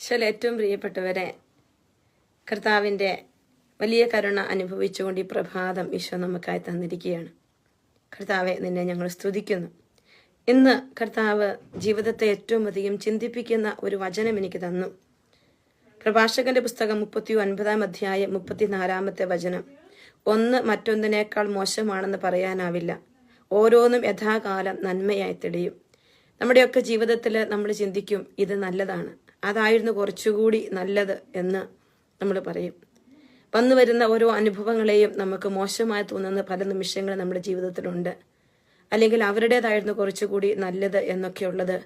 ഈശോയിൽ ഏറ്റവും പ്രിയപ്പെട്ടവരെ കർത്താവിന്റെ വലിയ കരുണ അനുഭവിച്ചുകൊണ്ട് ഈ പ്രഭാതം ഈശോ നമുക്കായി തന്നിരിക്കുകയാണ്. കർത്താവെ നിന്നെ ഞങ്ങൾ സ്തുതിക്കുന്നു. ഇന്ന് കർത്താവ് ജീവിതത്തെ ഏറ്റവും അധികം ചിന്തിപ്പിക്കുന്ന ഒരു വചനം എനിക്ക് തന്നു. പ്രഭാഷകന്റെ പുസ്തകം മുപ്പത്തി ഒൻപതാം അധ്യായം മുപ്പത്തിനാലാമത്തെ വചനം. ഒന്ന് മറ്റൊന്നിനേക്കാൾ മോശമാണെന്ന് പറയാനാവില്ല. ഓരോന്നും യഥാകാലം നന്മയായി തെളിയും. നമ്മുടെയൊക്കെ ജീവിതത്തിൽ നമ്മൾ ചിന്തിക്കും ഇത് നല്ലതാണ്. അതായിരുന്നു കുറച്ചുകൂടി നല്ലത് എന്ന് നമ്മൾ പറയും. വന്നു വരുന്ന ഓരോ അനുഭവങ്ങളെയും നമുക്ക് മോശമായി തോന്നുന്ന പല നിമിഷങ്ങളും നമ്മുടെ ജീവിതത്തിലുണ്ട് അല്ലെങ്കിൽ അവരുടേതായിരുന്നു കുറച്ചുകൂടി നല്ലത് എന്നൊക്കെയുള്ളത്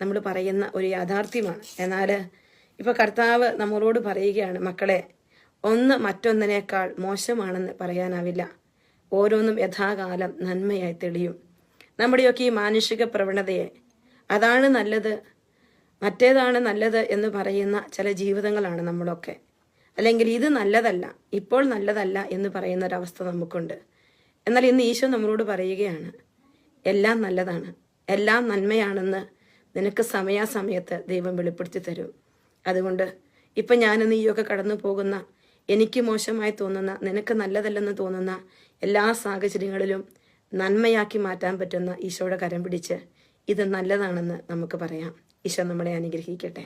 നമ്മൾ പറയുന്ന ഒരു യാഥാർത്ഥ്യമാണ്. എന്നാൽ ഇപ്പൊ കർത്താവ് നമ്മളോട് പറയുകയാണ് മക്കളെ ഒന്ന് മറ്റൊന്നിനേക്കാൾ മോശമാണെന്ന് പറയാനാവില്ല. ഓരോന്നും യഥാകാലം നന്മയായി തെളിയും. നമ്മുടെയൊക്കെ ഈ മാനുഷിക പ്രവണതയെ അതാണ് നല്ലത് മറ്റേതാണ് നല്ലത് എന്ന് പറയുന്ന ചില ജീവിതങ്ങളാണ് നമ്മളൊക്കെ. അല്ലെങ്കിൽ ഇത് നല്ലതല്ല ഇപ്പോൾ നല്ലതല്ല എന്ന് പറയുന്ന ഒരവസ്ഥ നമുക്കുണ്ട്. എന്നാൽ ഇന്ന് ഈശോ നമ്മളോട് പറയുകയാണ് എല്ലാം നല്ലതാണ് എല്ലാം നന്മയാണെന്ന് നിനക്ക് സമയാസമയത്ത് ദൈവം വെളിപ്പെടുത്തി തരും. അതുകൊണ്ട് ഇപ്പം ഞാൻ നീയൊക്കെ കടന്നു പോകുന്ന എനിക്ക് മോശമായി തോന്നുന്ന നിനക്ക് നല്ലതല്ലെന്ന് തോന്നുന്ന എല്ലാ സാഹചര്യങ്ങളിലും നന്മയാക്കി മാറ്റാൻ പറ്റുന്ന ഈശോയുടെ കരം പിടിച്ച് ഇത് നല്ലതാണെന്ന് നമുക്ക് പറയാം. ഈശോ നമ്മളെ അനുഗ്രഹിക്കട്ടെ.